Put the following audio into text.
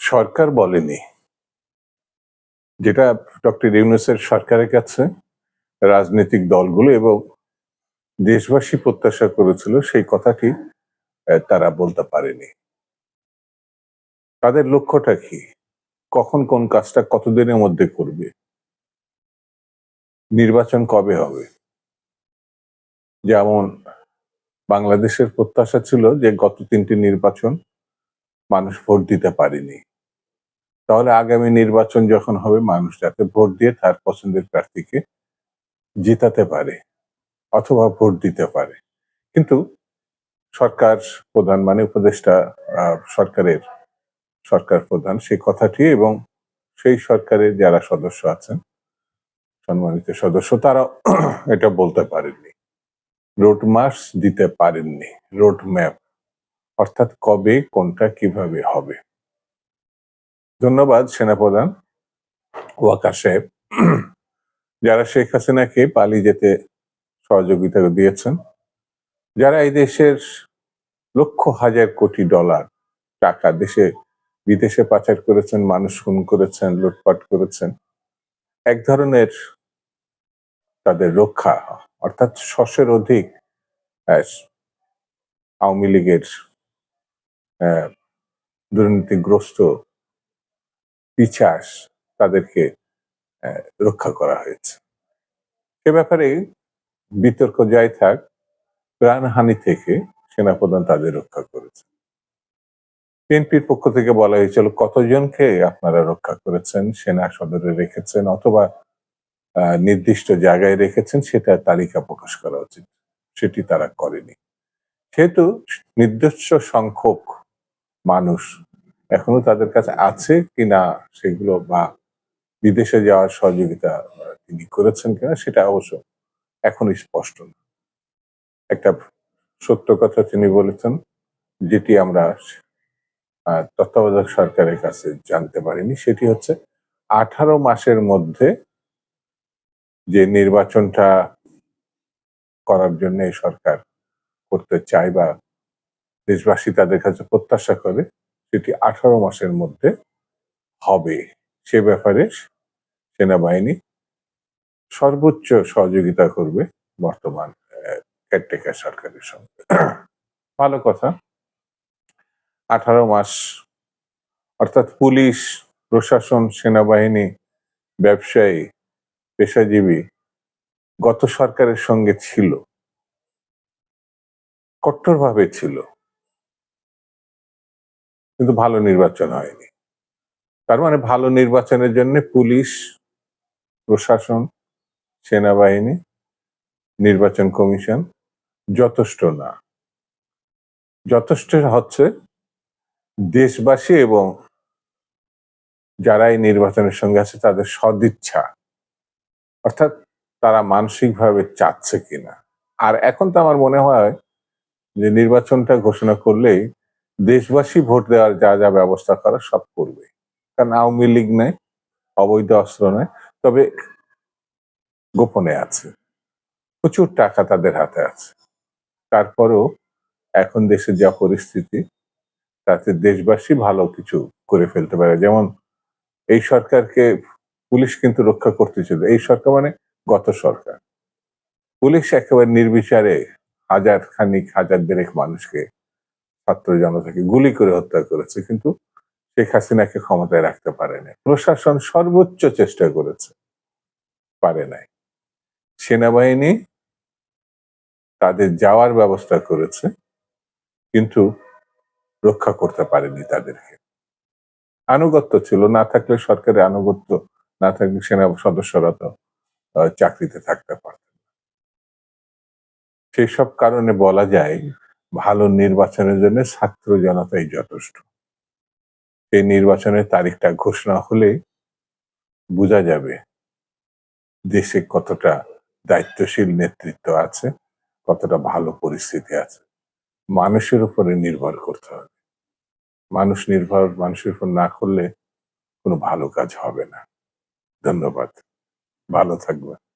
সরকার বলেনি। যেটা ডক্টর ইউনুসের সরকারের কাছে রাজনৈতিক দলগুলো এবং দেশবাসী প্রত্যাশা করেছিল, সেই কথাটি তারা বলতে পারেনি। তাদের লক্ষ্যটা কি? কখন কোন কাজটা কতদিনের মধ্যে করবে? নির্বাচন কবে হবে? যেমন বাংলাদেশের প্রত্যাশা ছিল যে গত তিনটি নির্বাচন মানুষ ভোট দিতে পারেনি। তাহলে আগামী নির্বাচন যখন হবে, মানুষ যাতে ভোট দিয়ে তার পছন্দের প্রার্থীকে জিতাতে পারে অথবা ভোট দিতে পারে। কিন্তু সরকার প্রধান মানে উপদেষ্টা সরকারের সরকার প্রধান সেই কথাটি এবং সেই সরকারের যারা সদস্য আছেন, সম্মানিত সদস্য তারা এটা বলতে পারেননি। রোড মার্চ দিতে পারেননি, রোড ম্যাপ, অর্থাৎ কবে, কোনটা, কীভাবে হবে। ধন্যবাদ সেনাপ্রধান ওয়াকা সাহেব। যারা শেখ হাসিনাকে পালিয়ে যেতে সহযোগিতা দিয়েছেন, যারা এই দেশের লক্ষ হাজার কোটি ডলার টাকা দেশে, বিদেশে পাচার করেছেন, মানুষ খুন করেছেন, লুটপাট করেছেন, এক ধরনের তাদের রক্ষা, অর্থাৎ শশের অধিক আওয়ামী লীগের দুর্নীতিগ্রস্ত পিছাস তাদেরকে রক্ষা করা হয়েছে। সে ব্যাপারে বিতর্ক যাই থাক, প্রাণহানি থেকে সেনাপ্রধান তাদের রক্ষা করেছে বিএনপির পক্ষ থেকে বলা হয়েছিল, কতজনকে আপনারা রক্ষা করেছেন, সেনা সদরে রেখেছেন অথবা নির্দিষ্ট জায়গায় রেখেছেন, সেটা তালিকা প্রকাশ করা উচিত। সেটি তারা করেনি। সেহেতু নির্দিষ্ট সংখ্যক মানুষ এখনও তাদের কাছে আছে কিনা সেগুলো বা বিদেশে যাওয়ার সহযোগিতা তিনি করেছেন কিনা সেটা অবশ্য এখনও স্পষ্ট না। একটা সত্য কথা তিনি বলেছেন, যেটি আমরা তত্ত্বাবধায়ক সরকারের কাছে জানতে পারিনি, সেটি হচ্ছে আঠারো মাসের মধ্যে যে নির্বাচনটা করার জন্য সরকার করতে চায় বা দেশবাসী তাদের কাছে প্রত্যাশা করে সেটি আঠারো মাসের মধ্যে হবে। সে ব্যাপারে সেনাবাহিনী সর্বোচ্চ সহযোগিতা করবে বর্তমান কেয়ারটেকার সরকারের সঙ্গে। ভালো কথা। আঠারো মাস, অর্থাৎ পুলিশ, প্রশাসন, সেনাবাহিনী, ব্যবসায়ী, পেশাজীবী গত সরকারের সঙ্গে ছিল। কট্টরভাবে ছিল। কিন্তু ভালো নির্বাচন হয়নি। তার মানে ভালো নির্বাচনের জন্য পুলিশ, প্রশাসন, সেনাবাহিনী, নির্বাচন কমিশন যথেষ্ট না। যথেষ্ট হচ্ছে দেশবাসী এবং যারা এই নির্বাচনের সঙ্গে আছে তাদের সদিচ্ছা। অর্থাৎ তারা মানসিকভাবে চাচ্ছে কিনা। আর এখন তো আমার মনে হয় যে নির্বাচনটা ঘোষণা করলেই দেশবাসী ভোট দেওয়ার যা যা ব্যবস্থা করা সব করবে। কারণ আওয়ামী লীগ নেই, অবৈধ অস্ত্র নেই, তবে গোপনে আছে। প্রচুর টাকা তাদের হাতে আছে। তারপরেও এখন দেশের যা পরিস্থিতি, তাতে দেশবাসী ভালো কিছু করে ফেলতে পারে। যেমন এই সরকারকে পুলিশ কিন্তু রক্ষা করতে ছিল এই সরকার মানে গত সরকার। পুলিশ একেবারে নির্বিচারে হাজার খানিক, হাজার দেড়েক মানুষকে ছাত্র জনতাকে গুলি করে হত্যা করেছে, কিন্তু শেখ হাসিনাকে ক্ষমতায় রাখতে পারে নাই। প্রশাসন সর্বোচ্চ চেষ্টা করেছে, পারে নাই। সেনাবাহিনী তাদের যাওয়ার ব্যবস্থা করেছে, কিন্তু রক্ষা করতে পারেনি তাদেরকে। আনুগত্য ছিল, না থাকলে সরকারের আনুগত্য, না থাকলে সেনা সদস্যরা তো চাকরিতে থাকতে পারতেন সেই সব কারণে বলা যায় ভালো নির্বাচনের জন্য ছাত্র জনতাই যথেষ্ট। এই নির্বাচনের তারিখটা ঘোষণা হলে বোঝা যাবে দেশে কতটা দায়িত্বশীল নেতৃত্ব আছে, কতটা ভালো পরিস্থিতি আছে। মানুষের উপরে নির্ভর করতে হবে। মানুষ নির্ভর, মানুষের উপর না করলে কোনো ভালো কাজ হবে না। ধন্যবাদ। ভালো থাকবে